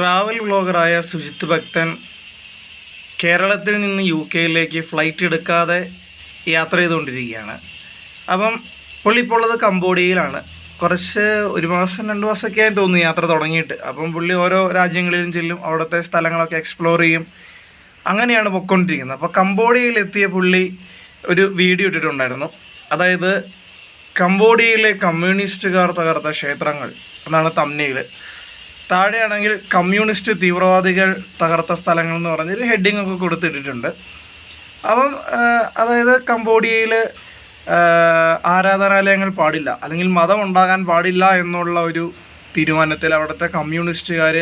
Travel വ്ളോഗറായ Sujith ഭക്തൻ കേരളത്തിൽ നിന്ന് യു കെയിലേക്ക് ഫ്ലൈറ്റ് എടുക്കാതെ യാത്ര ചെയ്തുകൊണ്ടിരിക്കുകയാണ്. അപ്പം പുള്ളി ഇപ്പോൾ ഉള്ളത് കംബോഡിയയിലാണ്. കുറച്ച് ഒരു മാസം രണ്ട് മാസമൊക്കെ ആയി തോന്നുന്നു യാത്ര തുടങ്ങിയിട്ട്. അപ്പം പുള്ളി ഓരോ രാജ്യങ്ങളിലും ചെല്ലും അവിടുത്തെ സ്ഥലങ്ങളൊക്കെ എക്സ്പ്ലോർ ചെയ്യും. അങ്ങനെയാണ് പൊയ്ക്കൊണ്ടിരിക്കുന്നത്. അപ്പോൾ കംബോഡിയയിൽ എത്തിയ പുള്ളി ഒരു വീഡിയോ ഇട്ടിട്ടുണ്ടായിരുന്നു. അതായത് കംബോഡിയയിലെ കമ്മ്യൂണിസ്റ്റുകാർ തകർത്ത ക്ഷേത്രങ്ങൾ എന്നാണ് തമ്നയിൽ താഴെയാണെങ്കിൽ കമ്മ്യൂണിസ്റ്റ് തീവ്രവാദികൾ തകർത്ത സ്ഥലങ്ങൾ എന്ന് പറഞ്ഞൊരു ഹെഡിങ് ഒക്കെ കൊടുത്തിട്ടിട്ടുണ്ട്. അപ്പം അതായത് കംബോഡിയയിൽ ആരാധനാലയങ്ങൾ പാടില്ല. അല്ലെങ്കിൽ മതം ഉണ്ടാകാൻ പാടില്ല എന്നുള്ള ഒരു തീരുമാനത്തിൽ അവിടുത്തെ കമ്മ്യൂണിസ്റ്റുകാർ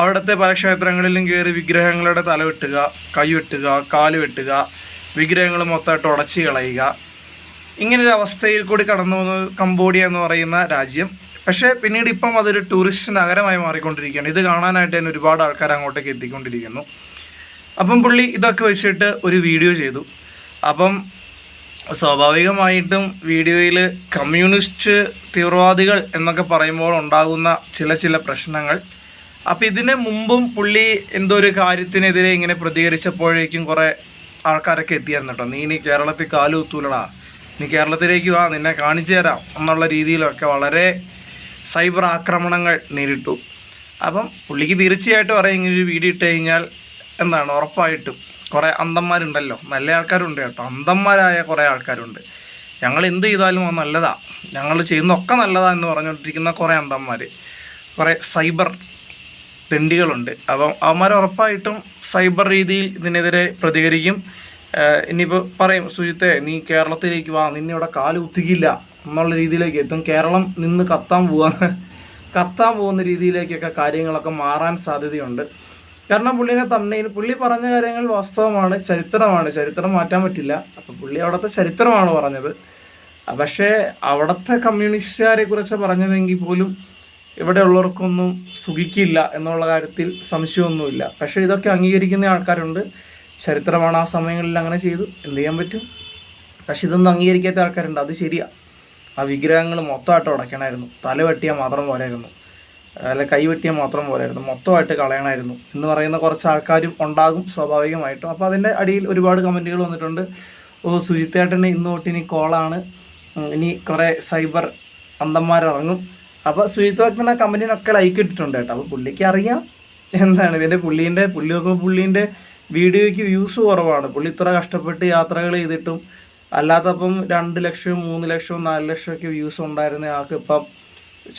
അവിടുത്തെ പല ക്ഷേത്രങ്ങളിലും കയറി വിഗ്രഹങ്ങളുടെ തല വെട്ടുക കൈ വെട്ടുക കാൽ വെട്ടുക വിഗ്രഹങ്ങൾ മൊത്തമായിട്ട് ഉടച്ചു കളയുക. ഇങ്ങനൊരു അവസ്ഥയിൽ കൂടി കടന്നു പോകുന്നത് കംബോഡിയ എന്ന് പറയുന്ന രാജ്യം. പക്ഷേ പിന്നീട് ഇപ്പം അതൊരു ടൂറിസ്റ്റ് നഗരമായി മാറിക്കൊണ്ടിരിക്കുകയാണ്. ഇത് കാണാനായിട്ട് തന്നെ ഒരുപാട് ആൾക്കാർ അങ്ങോട്ടേക്ക് എത്തിക്കൊണ്ടിരിക്കുന്നു. അപ്പം പുള്ളി ഇതൊക്കെ വെച്ചിട്ട് ഒരു വീഡിയോ ചെയ്തു. അപ്പം സ്വാഭാവികമായിട്ടും വീഡിയോയിൽ കമ്മ്യൂണിസ്റ്റ് തീവ്രവാദികൾ എന്നൊക്കെ പറയുമ്പോൾ ഉണ്ടാകുന്ന ചില ചില പ്രശ്നങ്ങൾ. അപ്പം ഇതിന് മുമ്പും പുള്ളി എന്തോ ഒരു കാര്യത്തിനെതിരെ ഇങ്ങനെ പ്രതികരിച്ചപ്പോഴേക്കും കുറേ ആൾക്കാരൊക്കെ എത്തിയായിരുന്നു കേട്ടോ. നീ ഇനി കേരളത്തിൽ കാലുകുത്തൂലടാ നീ കേരളത്തിലേക്ക് വാ നിന്നെ കാണിച്ചു തരാം എന്നുള്ള രീതിയിലൊക്കെ വളരെ സൈബർ ആക്രമണങ്ങൾ നേരിട്ടു. അപ്പം പുള്ളിക്ക് തീർച്ചയായിട്ടും അറിയാം ഇങ്ങനെ ഒരു വീഡിയോ ഇട്ട് കഴിഞ്ഞാൽ എന്താണ് ഉറപ്പായിട്ടും കുറേ അന്തന്മാരുണ്ടല്ലോ നല്ല ആൾക്കാരുണ്ട് കേട്ടോ. അന്തന്മാരായ കുറേ ആൾക്കാരുണ്ട്. ഞങ്ങൾ എന്ത് ചെയ്താലും അത് നല്ലതാ. ഞങ്ങൾ ചെയ്യുന്നതൊക്കെ നല്ലതാ എന്ന് പറഞ്ഞുകൊണ്ടിരിക്കുന്ന കുറേ അന്തന്മാർ കുറേ സൈബർ തെണ്ടികളുണ്ട്. അപ്പം അവന്മാർ ഉറപ്പായിട്ടും സൈബർ രീതിയിൽ ഇതിനെതിരെ പ്രതികരിക്കും. ഇനിയിപ്പോൾ പറയും സുജിത്തെ നീ കേരളത്തിലേക്ക് വാ നിന്നെ ഇവിടെ കാൽ കുത്തിക്കില്ല. എന്നുള്ള രീതിയിലേക്ക് എത്തും. കേരളം നിന്ന് കത്താൻ പോവാന്ന് കത്താൻ പോകുന്ന രീതിയിലേക്കൊക്കെ കാര്യങ്ങളൊക്കെ മാറാൻ സാധ്യതയുണ്ട്. കാരണം പുള്ളിനെ തമ്മയിൽ പുള്ളി പറഞ്ഞ കാര്യങ്ങൾ വാസ്തവമാണ് ചരിത്രമാണ്. ചരിത്രം മാറ്റാൻ പറ്റില്ല. അപ്പോൾ പുള്ളി അവിടുത്തെ ചരിത്രമാണ് പറഞ്ഞത്. പക്ഷേ അവിടുത്തെ കമ്മ്യൂണിസ്റ്റുകാരെ കുറിച്ച് പറഞ്ഞതെങ്കിൽ പോലും ഇവിടെ ഉള്ളവർക്കൊന്നും സുഖിക്കില്ല എന്നുള്ള കാര്യത്തിൽ സംശയമൊന്നുമില്ല. പക്ഷേ ഇതൊക്കെ അംഗീകരിക്കുന്ന ആൾക്കാരുണ്ട്. ചരിത്രമാണ് ആ സമയങ്ങളിൽ അങ്ങനെ ചെയ്തു. എന്ത് ചെയ്യാൻ പറ്റും? പക്ഷെ ഇതൊന്നും അംഗീകരിക്കാത്ത ആൾക്കാരുണ്ട്. അത് ശരിയാ. ആ വിഗ്രഹങ്ങൾ മൊത്തമായിട്ട് ഉടയ്ക്കണമായിരുന്നു. തല വെട്ടിയാൽ മാത്രം പോരായിരുന്നു അല്ല കൈ വെട്ടിയാൽ മാത്രം പോരായിരുന്നു മൊത്തമായിട്ട് കളയണമായിരുന്നു. എന്ന് പറയുന്ന കുറച്ച് ആൾക്കാരും ഉണ്ടാകും സ്വാഭാവികമായിട്ടും. അപ്പോൾ അതിന്റെ അടിയിൽ ഒരുപാട് കമന്റുകൾ വന്നിട്ടുണ്ട്. ഓ സുജിത്തേട്ടന് ഇന്ന് തൊട്ട് ഇനി കോളാണ്. ഇനി കുറേ സൈബർ അന്തന്മാരിറങ്ങും അപ്പോൾ സുജിത്തേട്ടൻ ആ കമ്പനിനൊക്കെ ലൈക്ക് ഇട്ടിട്ടുണ്ട് കേട്ടോ. അപ്പോൾ പുള്ളിക്ക് അറിയാം എന്താണ്. ഇതിന്റെ പുള്ളീന്റെ പുള്ളി നോക്കുമ്പോൾ പുള്ളീന്റെ വീഡിയോയ്ക്ക് വ്യൂസ് കുറവാണ്. പുള്ളി ഇത്ര കഷ്ടപ്പെട്ട് യാത്രകൾ ചെയ്തിട്ടും അല്ലാത്തപ്പം രണ്ട് ലക്ഷവും മൂന്ന് ലക്ഷവും നാല് ലക്ഷമൊക്കെ വ്യൂസ് ഉണ്ടായിരുന്ന ആൾക്ക് ഇപ്പം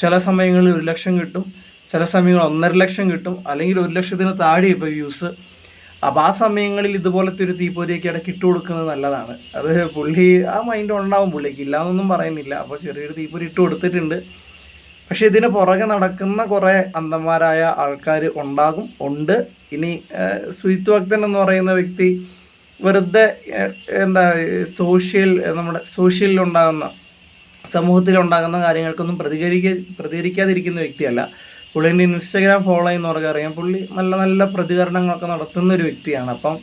ചില സമയങ്ങളിൽ ഒരു ലക്ഷം കിട്ടും ചില സമയങ്ങളിൽ ഒന്നര ലക്ഷം കിട്ടും അല്ലെങ്കിൽ ഒരു ലക്ഷത്തിന് താഴെ ഇപ്പോൾ വ്യൂസ് അപ്പം ആ സമയങ്ങളിൽ ഇതുപോലത്തെ ഒരു തീപ്പൊരിയൊക്കെ ഇടയ്ക്ക് ഇട്ട് കൊടുക്കുന്നത് നല്ലതാണ്. അത് പുള്ളി ആ മൈൻഡ് ഉണ്ടാവും പുള്ളിക്ക് ഇല്ലാന്നൊന്നും പറയുന്നില്ല. അപ്പോൾ ചെറിയൊരു തീപ്പൊരി ഇട്ട് കൊടുത്തിട്ടുണ്ട്. പക്ഷേ ഇതിന് പുറകെ നടക്കുന്ന കുറേ അന്ധന്മാരായ ആൾക്കാർ ഉണ്ടാകും ഉണ്ട്. ഇനി സുജിത് ഭക്തൻ എന്ന് പറയുന്ന വ്യക്തി വെറുതെ എന്താ സോഷ്യൽ നമ്മുടെ സോഷ്യലിലുണ്ടാകുന്ന സമൂഹത്തിലുണ്ടാകുന്ന കാര്യങ്ങൾക്കൊന്നും പ്രതികരിക്ക പ്രതികരിക്കാതിരിക്കുന്ന വ്യക്തിയല്ല. പുള്ളിന്റെ ഇൻസ്റ്റഗ്രാം ഫോളോ ചെയ്യുന്നവർക്ക് അറിയാം. പുള്ളി നല്ല നല്ല പ്രതികരണങ്ങളൊക്കെ നടത്തുന്ന ഒരു വ്യക്തിയാണ്. അപ്പം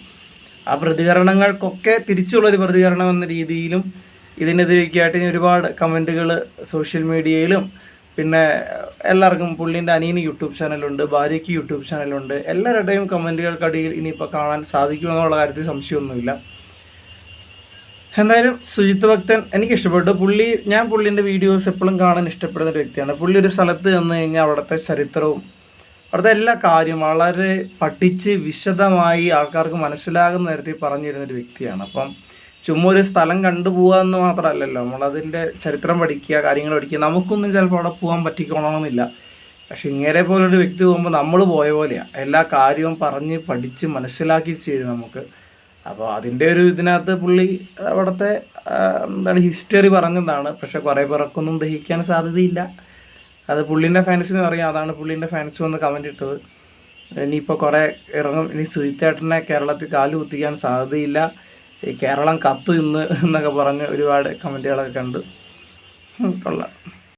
ആ പ്രതികരണങ്ങൾക്കൊക്കെ തിരിച്ചുള്ളൊരു പ്രതികരണം എന്ന രീതിയിലും ഇതിനെതിരെയൊക്കെ ആയിട്ട് ഇനി ഒരുപാട് കമന്റുകൾ സോഷ്യൽ മീഡിയയിലും പിന്നെ എല്ലാവർക്കും പുള്ളീന്റെ അനിയന് യൂട്യൂബ് ചാനലുണ്ട് ഭാര്യയ്ക്ക് യൂട്യൂബ് ചാനലുണ്ട്. എല്ലാവരുടെയും കമന്റുകൾക്കടിയിൽ ഇനിയിപ്പോൾ കാണാൻ സാധിക്കുമെന്നുള്ള കാര്യത്തിൽ സംശയമൊന്നുമില്ല. എന്തായാലും സുജിത് ഭക്തൻ എനിക്ക് ഇഷ്ടപ്പെട്ടു പുള്ളി ഞാൻ പുള്ളിന്റെ വീഡിയോസ് എപ്പോഴും കാണാൻ ഇഷ്ടപ്പെടുന്ന ഒരു വ്യക്തിയാണ്. പുള്ളി ഒരു സ്ഥലത്ത് ചെന്ന് കഴിഞ്ഞാൽ അവിടുത്തെ ചരിത്രവും അവിടുത്തെ എല്ലാ കാര്യവും വളരെ പഠിച്ച് വിശദമായി ആൾക്കാർക്ക് മനസ്സിലാകുന്ന തരത്തിൽ പറഞ്ഞിരുന്നൊരു വ്യക്തിയാണ്. അപ്പം ചുമ്മാ ഒരു സ്ഥലം കണ്ടുപോകുക എന്ന് മാത്രമല്ലല്ലോ. നമ്മളതിന്റെ ചരിത്രം പഠിക്കുക കാര്യങ്ങൾ പഠിക്കുക. നമുക്കൊന്നും ചിലപ്പോൾ അവിടെ പോകാൻ പറ്റിക്കോണമെന്നില്ല പക്ഷെ ഇങ്ങനെ പോലൊരു വ്യക്തി പോകുമ്പോൾ നമ്മൾ പോയ പോലെയാണ് എല്ലാ കാര്യവും പറഞ്ഞ് പഠിച്ച് മനസ്സിലാക്കി ചെയ്തു നമുക്ക്. അപ്പോൾ അതിന്റെ ഒരു ഇതിനകത്ത് പുള്ളി അവിടുത്തെ എന്താണ് ഹിസ്റ്ററി പറഞ്ഞതാണ്. പക്ഷെ കുറേ പേർക്കൊന്നും ദഹിക്കാൻ സാധ്യതയില്ല. അത് പുള്ളിന്റെ ഫാൻസിനും അറിയാം. അതാണ് പുള്ളിന്റെ ഫാൻസ് വന്ന് കമന്റ് ഇട്ടത്. ഇനിയിപ്പോൾ കുറേ ഇറങ്ങും. ഇനി സുജിത്തേട്ടനെ കേരളത്തിൽ കാൽ കുത്തിക്കാൻ സാധ്യതയില്ല. ഈ കേരളം കത്തു ഇന്ന് എന്നൊക്കെ പറഞ്ഞ് ഒരുപാട് കമന്റുകളൊക്കെ കണ്ടു. കൊള്ളാം.